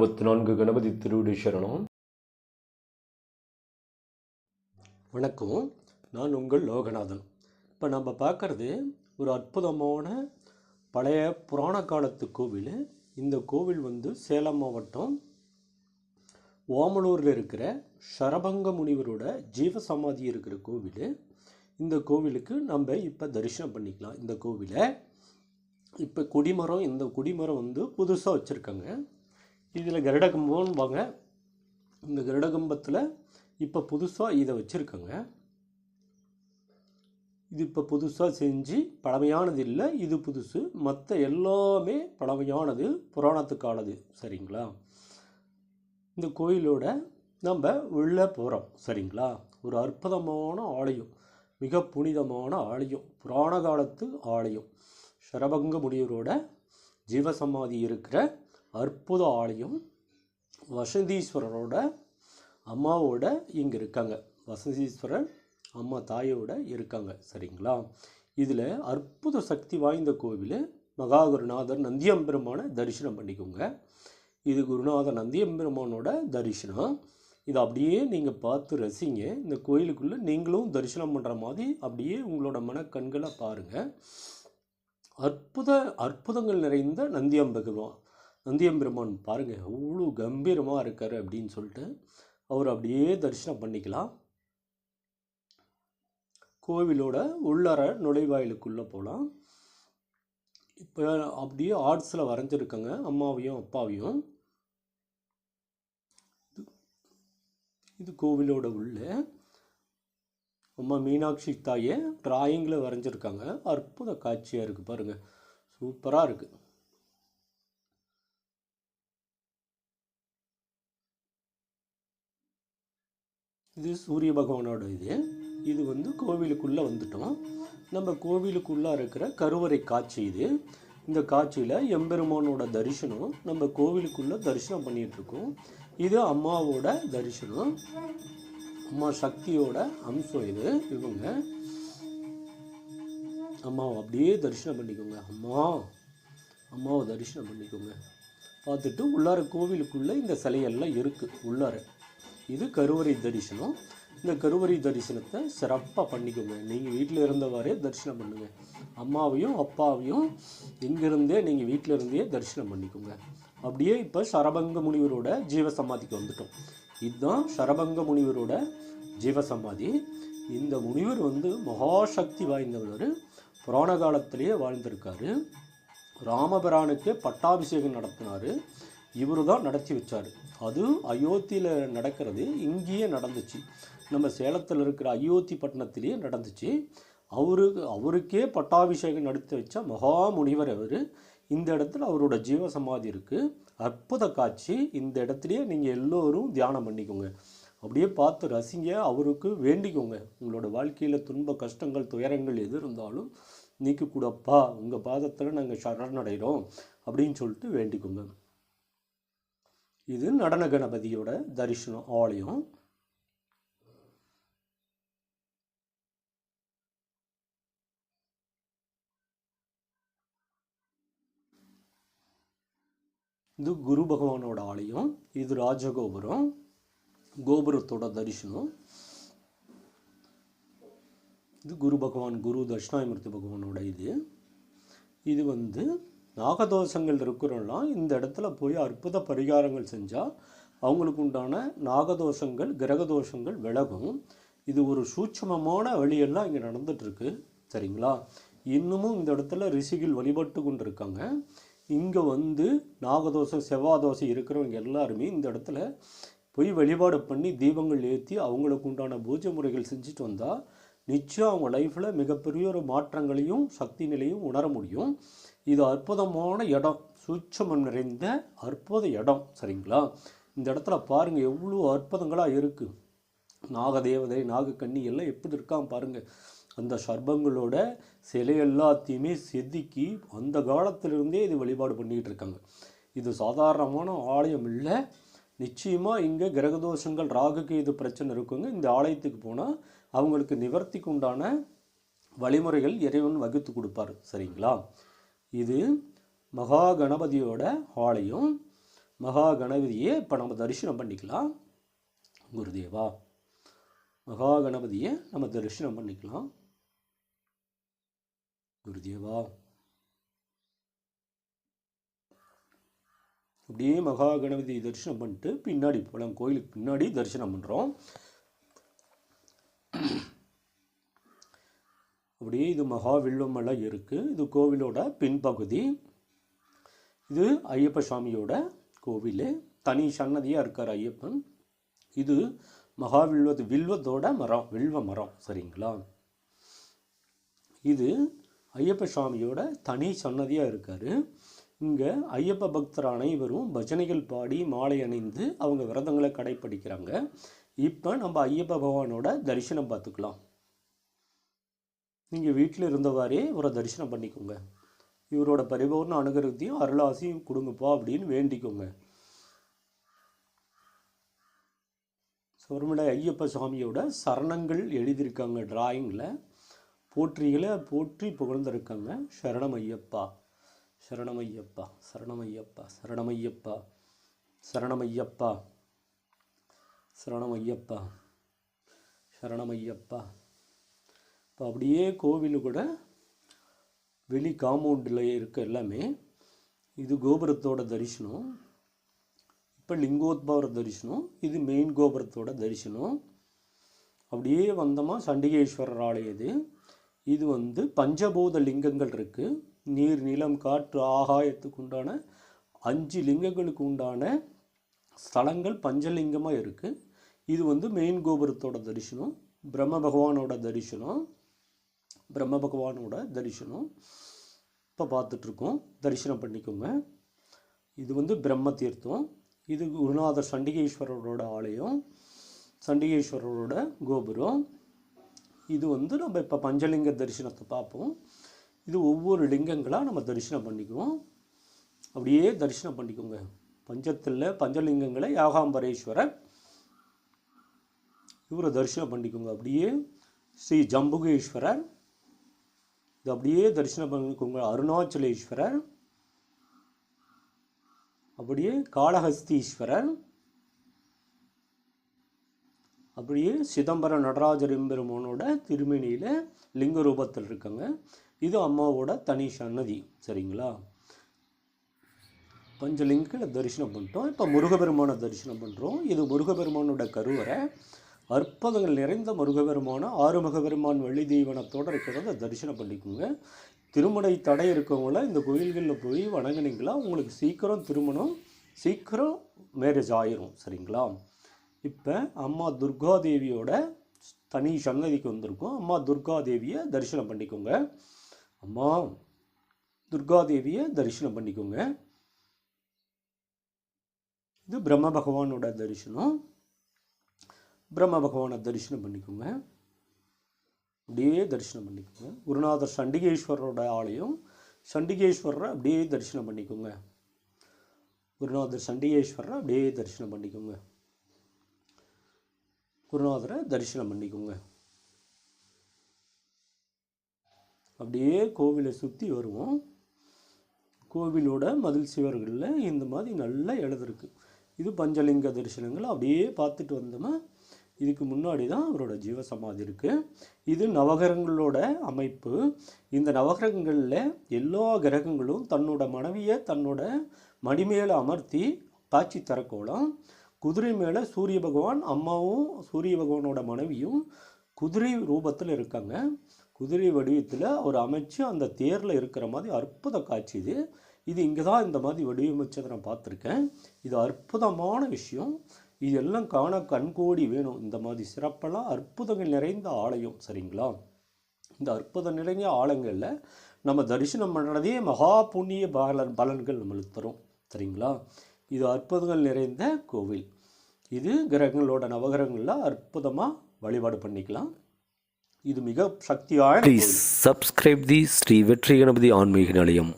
அறுபத்தி நான்கு கணபதி திருவிடி சரணம். வணக்கம். நான் உங்கள் லோகநாதன். இப்போ நம்ம பார்க்குறது ஒரு அற்புதமான பழைய புராண காலத்து கோவில். இந்த கோவில் வந்து சேலம் மாவட்டம் ஓமலூரில் இருக்கிற சரபங்க முனிவரோட ஜீவ சமாதி இருக்கிற கோவில். இந்த கோவிலுக்கு நம்ம இப்போ தரிசனம் பண்ணிக்கலாம். இந்த கோவிலை இப்போ கொடிமரம் இந்த கொடிமரம் வந்து புதுசாக வச்சுருக்காங்க. இதில் கருடகம்பம்பாங்க இந்த கருடகம்பத்தில் இப்போ புதுசாக இதை வச்சுருக்கோங்க. இது இப்போ புதுசாக செஞ்சு பழமையானது இல்லை இது புதுசு. மற்ற எல்லாமே பழமையானது புராணத்துக்கானது. சரிங்களா? இந்த கோயிலோட நம்ம உள்ளே போகிறோம் சரிங்களா? ஒரு அற்புதமான ஆலயம் மிக புனிதமான ஆலயம் புராண காலத்து ஆலயம். ஷரபங்க முனிவரோட ஜீவசமாதி இருக்கிற அற்புத ஆலயம் வசந்தீஸ்வரரோட அம்மாவோட இங்கே இருக்காங்க. வசந்தீஸ்வரர் அம்மா தாயோட இருக்காங்க. சரிங்களா? இதில் அற்புத சக்தி வாய்ந்த கோவில் மகாகுருநாதர் நந்தியம்பெருமானை தரிசனம் பண்ணிக்கோங்க. இது குருநாதர் நந்தியம்பெருமானோட தரிசனம். இதை அப்படியே நீங்கள் பார்த்து ரசிங்க. இந்த கோயிலுக்குள்ளே நீங்களும் தரிசனம் பண்ணுற மாதிரி அப்படியே உங்களோட மனக்கண்களை பாருங்கள் அற்புத அற்புதங்கள் நிறைந்த நந்தியம்பெருமான் நந்தியம்பெருமான் பாருங்கள் அவ்வளோ கம்பீரமாக இருக்கார் அப்படின்னு சொல்லிட்டு அவர் அப்படியே தரிசனம் பண்ணிக்கலாம். கோவிலோட உள்ளார நுழைவாயிலுக்குள்ளே போகலாம் இப்போ அப்படியே ஆர்ட்ஸில் வரைஞ்சிருக்காங்க அம்மாவையும் அப்பாவையும். இது- இது கோவிலோட உள்ள. அம்மா மீனாட்சி தாயை டிராயிங்கில் வரைஞ்சிருக்காங்க. அற்புத காட்சியாக இருக்குது பாருங்கள் சூப்பராக இருக்குது இது சூரிய பகவானோட இது. இது வந்து கோவிலுக்குள்ளே வந்துட்டோம். நம்ம கோவிலுக்குள்ளே இருக்கிற கருவறை காட்சி இது. இந்த காட்சியில் எம்பெருமானோட தரிசனம் நம்ம கோவிலுக்குள்ளே தரிசனம் பண்ணிகிட்ருக்கோம் இருக்கோம். இது அம்மாவோட தரிசனம். அம்மா சக்தியோட அம்சம் இது இவங்க. அம்மாவை அப்படியே தரிசனம் பண்ணிக்கோங்க. அம்மா அம்மாவை தரிசனம் பண்ணிக்கோங்க. பார்த்துட்டு உள்ளார கோவிலுக்குள்ளே இந்த சிலையெல்லாம் இருக்குது உள்ளார. இது கருவறை தரிசனம். இந்த கருவறை தரிசனத்தை சிறப்பாக பண்ணிக்கோங்க. நீங்கள் வீட்டில் இருந்தவாறே தரிசனம் பண்ணுங்கள் அம்மாவையும் அப்பாவையும் இங்கிருந்தே நீங்கள் வீட்டில் இருந்தே தரிசனம் பண்ணிக்கோங்க. அப்படியே இப்போ சரபங்க முனிவரோட ஜீவசமாதிக்கு வந்துட்டோம். இதுதான் சரபங்க முனிவரோட ஜீவசமாதி. இந்த முனிவர் வந்து மகாசக்தி வாய்ந்தவர். புராண காலத்திலேயே வாழ்ந்திருக்காரு. ராமபிரானுக்கு பட்டாபிஷேகம் நடத்தினார். இவரு தான் நடத்தி வச்சார். அது அயோத்தியில் நடக்கிறது இங்கேயே நடந்துச்சு. நம்ம சேலத்தில் இருக்கிற அயோத்தி பட்டணத்திலேயே நடந்துச்சு. அவருக்கு அவருக்கே பட்டாபிஷேகம் நடத்தி வச்ச மகா முனிவர் அவர். இந்த இடத்துல அவரோட ஜீவசமாதி இருக்குது அற்புத காட்சி. இந்த இடத்துலையே நீங்கள் எல்லோரும் தியானம் பண்ணிக்கோங்க. அப்படியே பார்த்து ரசிங்க. அவருக்கு வேண்டிக்கோங்க. உங்களோட வாழ்க்கையில் துன்ப கஷ்டங்கள் துயரங்கள் எது இருந்தாலும் நீக்கக்கூடப்பா உங்கள் பாதத்தில் நாங்கள் சரணடைகிறோம் அப்படின்னு சொல்லிட்டு வேண்டிக்கோங்க. இது நடன கணபதியோட தரிசனம் ஆலயம். இது குரு பகவானோட ஆலயம் இது ராஜகோபுரம் கோபுரத்தோட தரிசனம். இது குரு பகவான் குரு தட்சிணாயமூர்த்தி பகவானோட இது. இது வந்து நாகதோஷங்கள் இருக்கிறோம்னா இந்த இடத்துல போய் அற்புத பரிகாரங்கள் செஞ்சால் அவங்களுக்கு உண்டான நாகதோஷங்கள் கிரகதோஷங்கள் விலகும். இது ஒரு சூட்சமமான வழியெல்லாம் இங்கே நடந்துட்டுருக்கு. சரிங்களா? இன்னமும் இந்த இடத்துல ரிஷிகள் வழிபட்டு கொண்டு இருக்காங்க இங்கே வந்து நாகதோஷம் செவ்வாதோஷம் இருக்கிறவங்க எல்லாருமே இந்த இடத்துல போய் வழிபாடு பண்ணி தீபங்கள் ஏற்றி அவங்களுக்கு உண்டான பூஜை முறைகள் செஞ்சுட்டு வந்தால் நிச்சயம் அவங்க லைஃப்பில் மிகப்பெரிய ஒரு மாற்றங்களையும் சக்தி நிலையும் உணர முடியும். இது அற்புதமான இடம். சூட்சமம் நிறைந்த அற்புத இடம். சரிங்களா? இந்த இடத்துல பாருங்கள் எவ்வளோ அற்புதங்களாக இருக்குது நாகதேவதை நாகக்கண்ணி எல்லாம் எப்படி இருக்கான் பாருங்கள் அந்த சர்பங்களோட சிலை எல்லாத்தையுமே செதுக்கி அந்த காலத்திலிருந்தே இது வழிபாடு பண்ணிக்கிட்டு இருக்காங்க. இது சாதாரணமான ஆலயம் இல்லை. நிச்சயமாக இங்கே கிரகதோஷங்கள் ராகு இது பிரச்சனை இருக்குங்க. இந்த ஆலயத்துக்கு போனால் அவங்களுக்கு நிவர்த்திக்கு உண்டான வழிமுறைகள் இறைவன் வகுத்து கொடுப்பார். சரிங்களா? இது மகா கணபதியோட ஆலயம். மகா கணபதியை இப்போ நம்ம தரிசனம் பண்ணிக்கலாம். குருதேவா மகா கணபதியை நம்ம தரிசனம் பண்ணிக்கலாம். குருதேவா. அப்படியே மகா கணபதி தரிசனம் பண்ணிட்டு பின்னாடி போகலாம் கோயிலுக்கு பின்னாடி தரிசனம் பண்ணுறோம் அப்படியே இது மகா வில்லுமெல்லாம் இருக்குது இது கோவிலோட பின்பகுதி. இது ஐயப்ப சுவாமியோட கோவில். தனி சன்னதியாக இருக்கார் ஐயப்பன். இது மகா வில்வத்து வில்வத்தோட மரம் வில்வ மரம் சரிங்களா? இது ஐயப்ப சுவாமியோட தனி சன்னதியாக இருக்கார். இங்கே ஐயப்ப பக்தர் அனைவரும் பஜனைகள் பாடி மாலை அணிந்து அவங்க விரதங்களை கடைப்பிடிக்கிறாங்க இப்போ நம்ம ஐயப்ப பகவானோட தரிசனம் பார்த்துக்கலாம். நீங்கள் வீட்டில் இருந்தவாறே இவரை தரிசனம் பண்ணிக்கோங்க. இவரோட பரிபூர்ண அனுகிரகத்தையும் அருளாசியும் கொடுங்கப்பா அப்படின்னு வேண்டிக்கோங்க. சபரிமலை ஐயப்ப சுவாமியோட சரணங்கள் எழுதியிருக்காங்க டிராயிங்கில் போற்றிகளை போற்றி புகழ்ந்திருக்காங்க சரணம் ஐயப்பா சரணம் ஐயப்பா சரணம் ஐயப்பா சரணம் ஐயப்பா சரணம் ஐயப்பா சரணம் ஐயப்பா சரணம் ஐயப்பா இப்போ அப்படியே கோவில் கூட வெளி காம்பவுண்டில் இருக்க எல்லாமே இது கோபுரத்தோட தரிசனம் இப்போ லிங்கோத்பவர தரிசனம் இது மெயின் கோபுரத்தோட தரிசனம். அப்படியே வந்தோமா சண்டிகேஸ்வரர் ஆலயம் இது. இது வந்து பஞ்சபூத லிங்கங்கள் இருக்குது நீர் நிலம் காற்று ஆகாயத்துக்கு உண்டான அஞ்சு லிங்கங்களுக்கு உண்டான ஸ்தலங்கள் பஞ்சலிங்கமாக இருக்குது இது வந்து மெயின் கோபுரத்தோட தரிசனம் பிரம்ம பகவானோட தரிசனம். பிரம்ம பகவானோட தரிசனம். இப்போ பார்த்துட்ருக்கோம். தரிசனம் பண்ணிக்கோங்க. இது வந்து பிரம்ம தீர்த்தம். இது குருநாதர் சண்டிகேஸ்வரரோட ஆலயம். சண்டிகேஸ்வரரோட கோபுரம். இது வந்து நம்ம இப்போ பஞ்சலிங்க தரிசனத்தை பார்ப்போம். இது ஒவ்வொரு லிங்கங்களாக நம்ம தரிசனம் பண்ணிக்குவோம். அப்படியே தரிசனம் பண்ணிக்கோங்க. பஞ்சத்தில் பஞ்சலிங்கங்களை யாகாம்பரேஸ்வரர். இவரை தரிசனம் பண்ணிக்கோங்க. அப்படியே ஸ்ரீ ஜம்புகேஸ்வரர். இது அப்படியே தரிசனம் பண்ணிக்கோங்க அருணாச்சலேஸ்வரர் அப்படியே காளஹஸ்தீஸ்வரர் அப்படியே சிதம்பரம் நடராஜர் எம்பெருமானோட திருமணியில் லிங்க ரூபத்தில் இருக்காங்க. இது அம்மாவோட தனி சன்னதி. சரிங்களா? பஞ்சலிங்கில் தரிசனம் பண்ணிட்டோம். இப்போ முருகபெருமானை தரிசனம் பண்ணுறோம் இது முருகபெருமானோட கருவறை. அற்புதங்கள் நிறைந்த முருகபெருமான ஆறுமுக பெருமான் வெள்ளி தீவனத்தோடு இருக்கிறத தரிசனம் பண்ணிக்கோங்க. திருமணை தடை இருக்கவங்கள இந்த கோயில்களில் போய் வணங்கினீங்களா? உங்களுக்கு சீக்கிரம் திருமணம் சீக்கிரம் மேரேஜ் ஆயிரும் சரிங்களா? இப்போ அம்மா துர்காதேவியோட தனி சன்னதிக்கு வந்திருக்கோம். அம்மா துர்காதேவியை தரிசனம் பண்ணிக்கோங்க. அம்மா துர்காதேவியை தரிசனம் பண்ணிக்கோங்க. இது பிரம்ம பகவானோட தரிசனம். பிரம்ம பகவானை தரிசனம் பண்ணிக்கோங்க. அப்படியே தரிசனம் பண்ணிக்கோங்க. குருநாதர் சண்டிகேஸ்வரரோட ஆலயம் சண்டிகேஸ்வரரை அப்படியே தரிசனம் பண்ணிக்கோங்க. குருநாதர் சண்டிகேஸ்வரரை அப்படியே தரிசனம் பண்ணிக்கோங்க. குருநாதரை தரிசனம் பண்ணிக்கோங்க. அப்படியே கோவிலை சுற்றி வருவோம். கோவிலோட மதில் சுவர்களில் இந்த மாதிரி நல்லா எழுதிருக்கு இது பஞ்சலிங்க தரிசனங்கள் அப்படியே பார்த்துட்டு வந்தோமா இதுக்கு முன்னாடி தான் அவரோட ஜீவசமாதி இருக்குது இது நவகிரகங்களோட அமைப்பு. இந்த நவகிரகங்களில் எல்லா கிரகங்களும் தன்னோட மனைவியை தன்னோட மடி மேலே அமர்த்தி காட்சி தரக்கோலம். குதிரை மேலே சூரிய பகவான் அம்மாவும் சூரிய பகவானோட மனைவியும் குதிரை ரூபத்தில் இருக்காங்க. குதிரை வடிவத்தில் அவர் அமைச்சு அந்த தேரில் இருக்கிற மாதிரி அற்புத காட்சி இது. இது இங்கே தான் இந்த மாதிரி வடிவமைச்சதை நான் பார்த்துருக்கேன். இது அற்புதமான விஷயம். இது எல்லாம் காண கண்கோடி வேணும். இந்த மாதிரி சிறப்பெல்லாம் அற்புதங்கள் நிறைந்த ஆலயம் சரிங்களா? இந்த அற்புதம் நிறைந்த ஆலயங்களில் நம்ம தரிசனம் பண்ணுறதே மகா புண்ணிய பலன் பலன்கள் நம்மளுக்கு தரும் சரிங்களா? இது அற்புதங்கள் நிறைந்த கோவில். இது கிரகங்களோட நவகிரகங்களில் அற்புதமாக வழிபாடு பண்ணிக்கலாம். இது மிக சக்தியான subscribe the Sri Vetri Ganapati Anmega Nilayam.